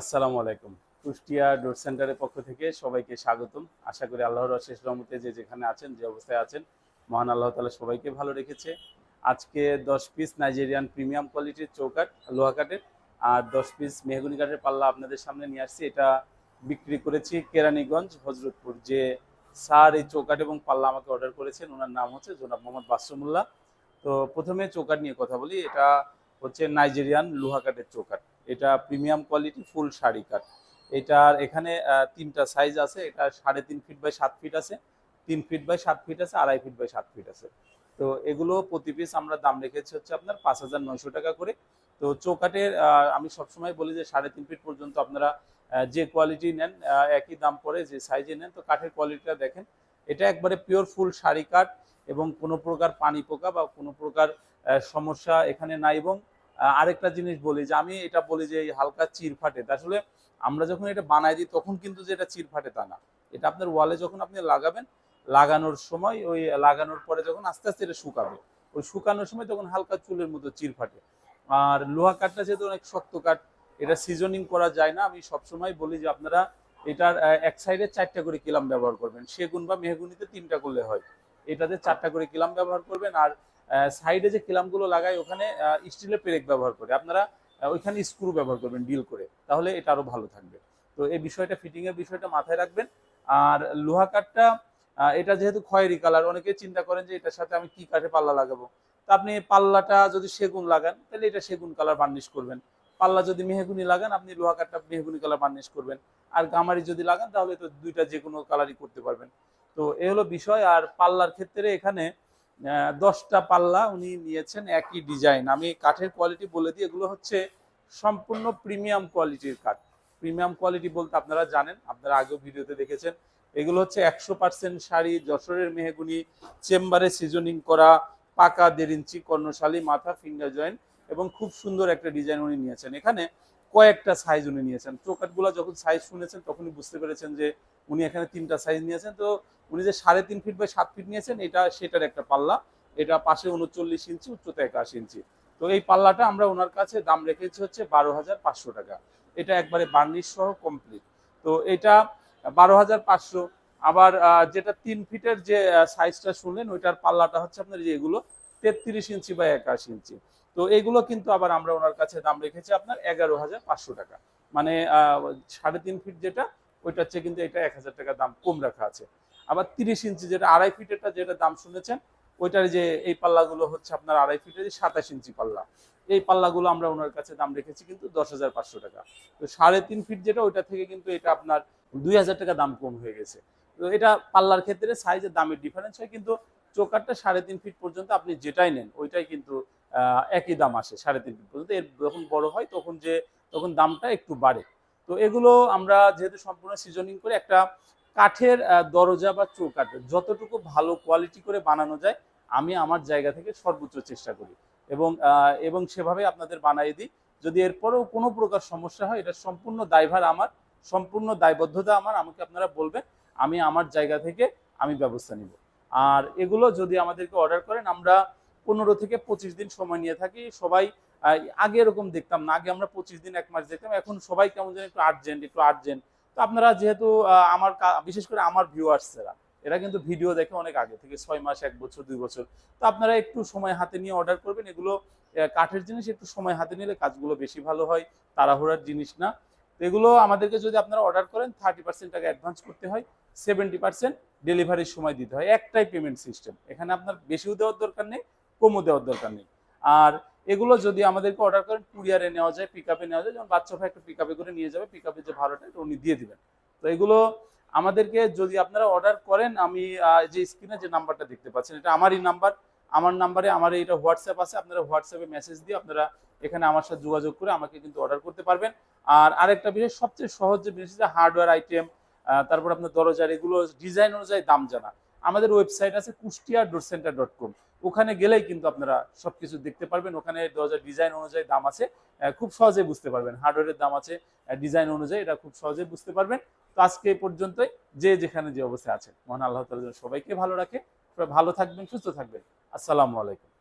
আসসালামু আলাইকুম। কুষ্টিয়া ডোর সেন্টারের পক্ষ থেকে সবাইকে স্বাগতম। আশা করি আল্লাহর অশেষ রহমতে যে যেখানে আছেন, যে অবস্থায় আছেন, মহান আল্লাহ তালা সবাইকে ভালো রেখেছে। আজকে দশ পিস নাইজেরিয়ান প্রিমিয়াম কোয়ালিটির চৌকাট লোহা কাঠের, আর দশ পিস মেহগুনি কাঠের পাল্লা আপনাদের সামনে নিয়ে আসছি। এটা বিক্রি করেছি কেরানীগঞ্জ, হজরতপুর। যে স্যার এই চৌকাট এবং পাল্লা আমাকে অর্ডার করেছেন, ওনার নাম হচ্ছে জোনাব মোহাম্মদ বাসমুল্লাহ তো প্রথমে চৌকাট নিয়ে কথা বলি। এটা হচ্ছে নাইজেরিয়ান লোহা কাঠের চৌকাট এটা প্রিমিয়াম কোয়ালিটি ফুল শাড়ি কাঠ এটার এখানে তিনটা সাইজ আছে। এটা সাড়ে তিন ফিট বাই সাত ফিট আছে, তিন ফিট বাই সাত ফিট আছে, আড়াই ফিট বাই সাত ফিট আছে। তো এগুলো প্রতি পিস আমরা দাম রেখেছি হচ্ছে আপনার পাঁচ হাজার নয়শো টাকা করে। তো চৌকাটের আমি সবসময় বলি যে সাড়ে তিন ফিট পর্যন্ত আপনারা যে কোয়ালিটি নেন একই দাম পরে যে সাইজে নেন, তো কাঠের কোয়ালিটিটা দেখেন। এটা একবারে পিওর ফুল শাড়ি কাঠ এবং কোনো প্রকার পানি পোকা বা কোনো প্রকার সমস্যা এখানে নাই এবং আরেকটা জিনিস বলি যে আমি এটা বলি যে হালকা চির ফাটে। আসলে আমরা যখন এটা বানাই দিই, তখন কিন্তু যে এটা চির ফাটে তা না। এটা আপনার ওয়ালে যখন আপনি লাগাবেন, লাগানোর সময় ওই লাগানোর পরে যখন আস্তে আস্তে এটা শুকাবে। ওই শুকানোর সময় তখন হালকা চুলের মতো চির ফাটে। আর লোহা কাঠটা যেহেতু অনেক শক্ত কাঠ, এটা সিজনিং করা যায় না। আমি সবসময় বলি যে আপনারা এটার এক সাইডে চারটা করে কিলাম ব্যবহার করবেন। সেগুন বা মেহগুনিতে তিনটা করলে হয়। এটাতে চারটা করে কিলাম ব্যবহার করবেন। আর সাইডে যে কিলামগুলো লাগায় ওখানে স্টিলের পেরেক ব্যবহার করে। আপনারা ওইখানে স্ক্রু ব্যবহার করবেন ডিল করে। তাহলে এটা আরও ভালো থাকবে। তো এই বিষয়টা ফিটিং এর বিষয়টা মাথায় রাখবেন। আর লোহা কাঠটা এটা যেহেতু খয়েরি কালার অনেকে চিন্তা করেন যে এটার সাথে আমি কি কাঠে পাল্লা লাগাবো। তা আপনি পাল্লাটা যদি সেগুন লাগান, তাহলে এটা সেগুন কালার বার্নিশ করবেন। পাল্লা যদি মেহগুনি লাগান, আপনি লোহা কাঠটা মেহগুনি কালার বার্নিশ করবেন। আর গামারি যদি লাগান, তাহলে তো দুইটা যে কোনো কালারই করতে পারবেন। তো এ হলো বিষয়। আর পাল্লার ক্ষেত্রে এখানে দশটা পাল্লা উনি নিয়েছেন একই ডিজাইন আমি কাঠের কোয়ালিটি বলে দিই, এগুলো হচ্ছে সম্পূর্ণ প্রিমিয়াম কোয়ালিটির কাঠ। প্রিমিয়াম কোয়ালিটি বলতে আপনারা জানেন, আপনারা আগেও ভিডিওতে দেখেছেন। এগুলো হচ্ছে একশো পার্সেন্ট শাড়ি, যশোরের মেহেগুনি, চেম্বারে সিজনিং করা, পাকা দেড় ইঞ্চি কর্ণশালী মাথা ফিঙ্গার জয়েন্ট এবং খুব সুন্দর একটা ডিজাইন উনি নিয়েছেন। এখানে কয়েকটা সাইজ উনি নিয়েছেন। চৌকাটগুলো যখন সাইজ শুনেছেন, তখনই বুঝতে পেরেছেন যে উনি এখানে তিনটা সাইজ নিয়েছেন। তো উনি যে সাড়ে তিন ফিট বাই সাত ফিট নিয়েছেন, এটা সেটার একটা পাল্লা। এটা পাশে উনচল্লিশ ইঞ্চি, উচ্চতা একাশি ইঞ্চি। তো এই পাল্লাটা আমরা ওনার কাছে দাম রেখেছি হচ্ছে বারো হাজার পাঁচশো টাকা। এটা একবারে বার্নিশ সহ কমপ্লিট তো এটা বারো হাজার পাঁচশো। আবার যেটা তিন ফিটের যে সাইজটা শুনলেন, ওইটার পাল্লাটা হচ্ছে আপনার যে এগুলো তেত্রিশ ইঞ্চি বা একাশি ইঞ্চি। তো এগুলো কিন্তু আবার আমরা ওনার কাছে দাম রেখেছি আপনার এগারো হাজার পাঁচশো টাকা। মানে সাড়ে তিন ফিট যেটা, ওইটা হচ্ছে কিন্তু এটা এক হাজার টাকা দাম কম রাখা আছে। আবার তিরিশ ইঞ্চি যেটা, আড়াই ফিটেরটা যেটা দাম শুনেছেন, ওইটার যে এই পাল্লাগুলো হচ্ছে আপনার আড়াই ফিটের সাতাশ ইঞ্চি পাল্লা। এই পাল্লাগুলো আমরা ওনার কাছে দাম রেখেছি কিন্তু দশ হাজার পাঁচশো টাকা। তো সাড়ে তিন ফিট যেটা, ওইটা থেকে কিন্তু এটা আপনার দুই হাজার টাকা দাম কম হয়ে গেছে। তো এটা পাল্লার ক্ষেত্রে সাইজের দামের ডিফারেন্স হয়, কিন্তু চোকারটা সাড়ে তিন ফিট পর্যন্ত আপনি যেটাই নেন, ওইটাই কিন্তু একই দাম আসে, সাড়ে তিন ফিট পর্যন্ত। এর যখন বড় হয় তখন যে, তখন দামটা একটু বাড়ে। তো এগুলো আমরা যেহেতু সম্পূর্ণ সিজনিং করে একটা কাঠের দরজা বা চৌকাঠ, যতটুকু ভালো কোয়ালিটি করে বানানো যায়, আমি আমার জায়গা থেকে সর্বোচ্চ চেষ্টা করি। এবং এবং সেভাবে আপনাদের বানিয়ে দিই। যদি এরপরেও কোনো প্রকার সমস্যা হয়, এটা সম্পূর্ণ দায়ভার আমার, সম্পূর্ণ দায়বদ্ধতা আমার, আমাকে আপনারা বলবেন, আমি আমার জায়গা থেকে আমি ব্যবস্থা নিব। আর এগুলো যদি আমাদেরকে অর্ডার করেন, আমরা পনেরো থেকে পঁচিশ দিন সময় নিয়ে থাকি। সবাই আগে এরকম দেখতাম না। আগে আমরা পঁচিশ দিন এক মাস দেখতাম এখন সবাই কেমন যেন একটু আর্জেন্ট একটু আর্জেন্ট তো আপনারা যেহেতু আমার বিশেষ করে আমার ভিউয়ার্সরা এরা কিন্তু ভিডিও দেখে অনেক আগে থেকে, ছয় মাস, এক বছর, দুই বছর। তো আপনারা একটু সময় হাতে নিয়ে অর্ডার করবেন। এগুলো কাঠের জিনিস, একটু সময় হাতে নিলে কাজগুলো বেশি ভালো হয়। তাড়াহুড়ার জিনিস না। তো এগুলো আমাদেরকে যদি আপনারা অর্ডার করেন থার্টি পার্সেন্ট টাকা অ্যাডভান্স করতে হয়। সেভেন্টি পার্সেন্ট ডেলিভারির সময় দিতে হয়। একটাই পেমেন্ট সিস্টেম এখানে আপনার বেশিও দেওয়ার দরকার নেই। কমও দেওয়ার দরকার নেই। আর এগুলো যদি আমাদেরকে অর্ডার করেন কুরিয়ারে নেওয়া যায় পিক আপে নেওয়া যায়, যেমন বাচ্চা ভাই একটা পিক আপে করে নিয়ে যাবে পিক আপে যে ভাড়াটা, এটা উনি দিয়ে দিবেন। তো এগুলো আমাদেরকে যদি আপনারা অর্ডার করেন, আমি যে স্ক্রিনে যে নাম্বারটা দেখতে পাচ্ছেন, এটা আমারই নাম্বার আমার নাম্বারে আমার এটা হোয়াটসঅ্যাপ আছে, আপনারা হোয়াটসঅ্যাপে মেসেজ দিয়ে আপনারা এখানে আমার সাথে যোগাযোগ করে আমাকে কিন্তু অর্ডার করতে পারবেন। আর আরেকটা বিষয়, সবচেয়ে সহজ যে জিনিস যে হার্ডওয়্যার আইটেম তারপর আপনার দরজার এগুলো ডিজাইন অনুযায়ী দাম জানা। আমাদের ওয়েবসাইট আছে Kushtia door centre dot com. ওখানে গেলেই কিন্তু আপনারা সবকিছু দেখতে পারবেন। ওখানে দরজার ডিজাইন অনুযায়ী দাম আছে খুব সহজে বুঝতে পারবেন। হার্ডওয়্যারের দাম আছে ডিজাইন অনুযায়ী এটা খুব সহজে বুঝতে পারবেন। তো আজকে পর্যন্তই। যে যেখানে যে অবস্থায় আছে। মহান আল্লাহ তালা সবাইকে ভালো রাখে। ভালো থাকবেন, সুস্থ থাকবেন। আসসালামু আলাইকুম।